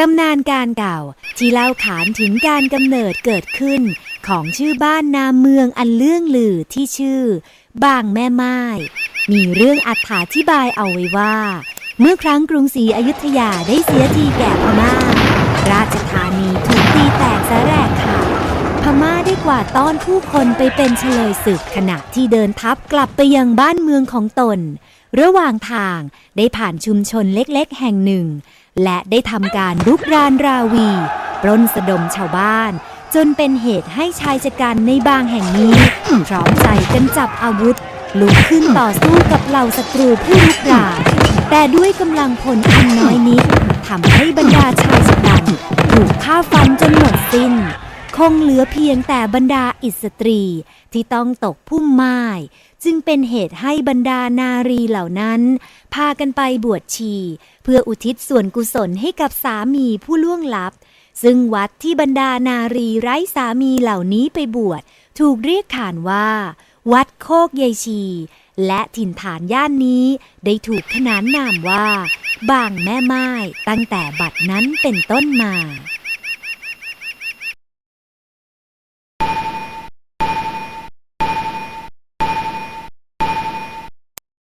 ตำนานการเก่าที่เล่าขานถึงการกำเนิดเกิดขึ้น ของชื่อบ้านนาเมืองอันเลื่องลือที่ชื่อ บางแม่ไม้มีเรื่องอธิบายเอาไว้ว่า เมื่อครั้งกรุงศรีอยุธยาได้เสียทีแก่พม่า ราชธานีถูกตีแตกสแรกค่ะพม่าได้กวาดต้อนผู้คนไปเป็นเฉลยศึกขณะที่เดินทัพกลับไปยังบ้านเมืองของตน ระหว่างทางได้ผ่านชุมชนเล็กๆ แห่งหนึ่ง และได้ทำการรุกรานราวี ปล้นสะดมชาวบ้าน จนเป็นเหตุให้ชายชะกันในบางแห่งนี้ พร้อมใจกันจับอาวุธ ลุกขึ้นต่อสู้กับเหล่าศัตรูผู้รุกรานแต่ด้วยกำลังพลอันน้อยนิดทำให้บรรดาชายชะกันถูกฆ่าฟันจนหมดสิ้น คงเหลือเพียงแต่บรรดาอิสตรีที่ต้องตกพุ่มไม้จึงเป็นเหตุให้บรรดานารีเหล่านั้น พากันไปบวชชี เพื่ออุทิศส่วนกุศลให้กับสามีผู้ล่วงลับ ซึ่งวัดที่บรรดานารีไร้สามีเหล่านี้ไปบวช ถูกเรียกขานว่า วัดโคกยายชี และถิ่นฐานย่านนี้ได้ถูกขนานนามว่า บางแม่ไม้ตั้งแต่บัดนั้นเป็นต้นมา